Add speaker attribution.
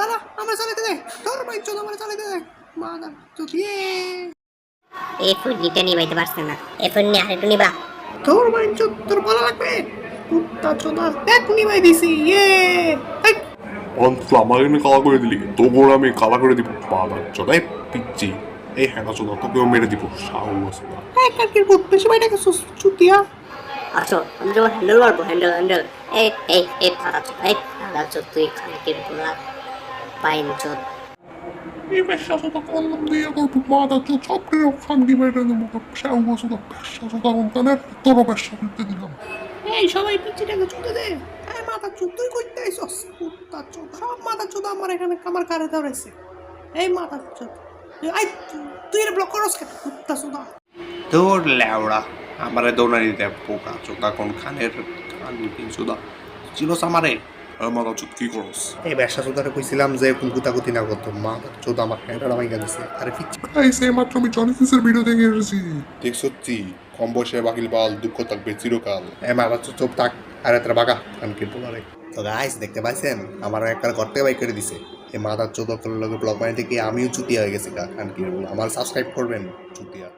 Speaker 1: দাদা আমরা চালাতে দে তোর ভাই চোদ আমরা চালাতে দে মাদা চোদ ইয়ে
Speaker 2: এই ফুটনিটা নিবাইতে পারছে না। এই ফুটনি আর একটু নিবা।
Speaker 1: তোর ভাই চোদ তোর ভালো লাগবে। কুত্তা চোদা দেখ নিবাই দিছি ইয়ে। এই,
Speaker 3: অন্তত আমার এখানে কালা করে দিলি তোর আমি কালা করে দিব। বাবা চোদাই পিচ্ছি এই হ্যাঁ চোদা তোকেও মেরে দিব। সাহস
Speaker 1: এই কালকের ভূত বেশি বাইরে গেছিস চুতিয়া?
Speaker 2: আচ্ছা আমি যখন হ্যান্ডেল মারবো হ্যান্ডেল হ্যান্ডেল এই এই এই এই
Speaker 1: সবাই পিচিটাকে দে। এই মাথা চুদ তুই কুত্তা চোদ সব মাথা চোদ আমার এখানে আমার কারে ধরেছে। এই মাথা চোদ আই তুই এর ব্লক করস কেন? কুত্তা চোদা।
Speaker 4: দৌড় লেওড়া আমারে দৌড়ানি দেব পোকা চোদা কোন খানের খান চোদা চিলোস আমারে?
Speaker 3: মাথা চোদ কি করস?
Speaker 5: এই ব্যবসা চোদারে কইছিলাম যে কুকুতাকুতি না করতো। মা চোদ আমার হ্যান্ডার আমাকে দিছে। আরে পিচ্ছি
Speaker 3: গাইস এই মাত্র আমি জনি সিন্সের ভিডিও দেখে এসেছি।
Speaker 5: দেখ সত্যি কম বয়সে বাকিল বাল দুঃখ থাকবে চিরকাল। এ মা বাচ্চা চোপ থাক আরে তোরা বাগা কান কিন্তু মারে তো গাইস দেখতে পাইছেন? আমার একবার ঘর থেকে বাইক করে দিছে। এই মাথার চোদকের লগে ব্লগ বানাইতে গিয়ে আমিও চুতিয়া হয়ে গেছি কান কি আমার সাবস্ক্রাইব করবেন চুতিয়া।